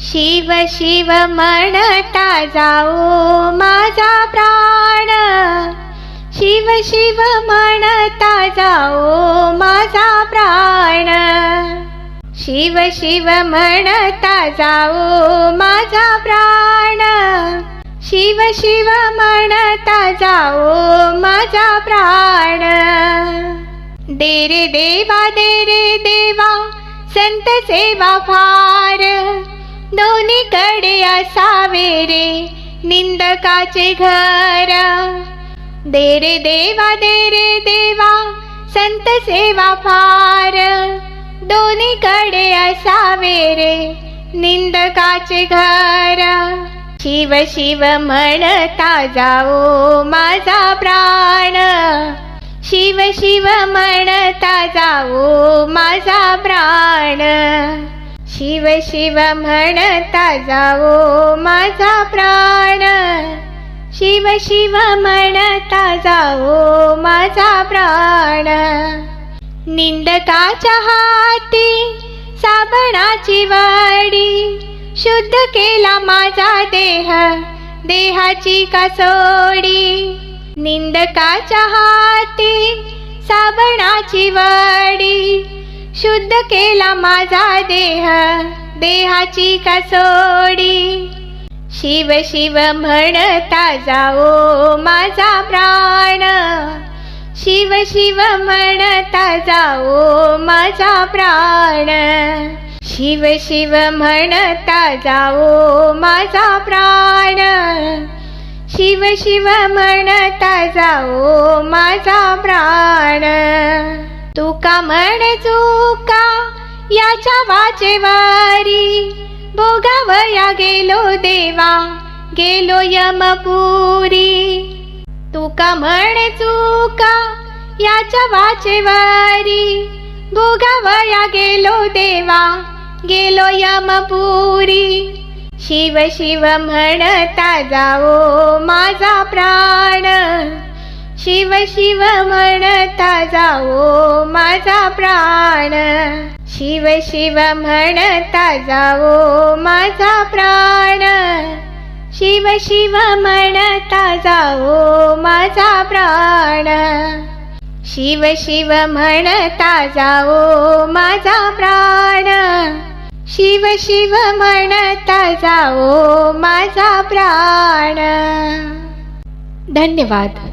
शिव शिव म्हणता जाओ माझा प्राण. शिव शिव म्हणता जाओ माझा प्राण. शिव शिव म्हणता जाओ माझा प्राण. शिव शिव म्हणता जाओ माझा प्राण. दे रे देवा दे रे देवा संत सेवा फार दोन्हीकडे असावे रे निंदकाचे घर. दे रे देवा दे रे देवा संत सेवा फार. दोन्हीकडे असावे रे निंदकाचे घर. शिव शिव म्हणता जाओ माझा प्राण. शिव शिव म्हणता जाओ माझा प्राण. शिव शिव म्हणता जाओ माझा प्राण. शिव शिव म्हणता जाओ माझा प्राण. निंदकाच्या हाती साबणाची वाडी शुद्ध केला माझा देह देहाची कसोडी. निंदकाच्या हाती साबणाची वाडी शुद्ध केला माझा देह देहाची कसोडी. शिव शिव म्हणता जाओ माझा प्राण. शिव शिव म्हणता जाओ माझा प्राण. शिव शिव म्हणता जाओ माझा प्राण. शिव शिव म्हणता जाओ माझा प्राण. तुका म्हण चुका याच्या वाचेवारी भोगावया गेलो देवा गेलो यमपुरी. तुका म्हण चुका याच्या वाचेवारी भोगावया गेलो देवा गेलो यमपुरी. शिव शिव म्हणता जाओ माझा प्राण. शिव शिव म्हणता जाओ माझा प्राण. शिव शिव म्हणता जाओ माझा प्राण. शिव शिव म्हणता जाओ माझा प्राण. शिव शिव म्हणता जाओ माझा प्राण. शिव शिव म्हणता जाओ माझा प्राण. धन्यवाद.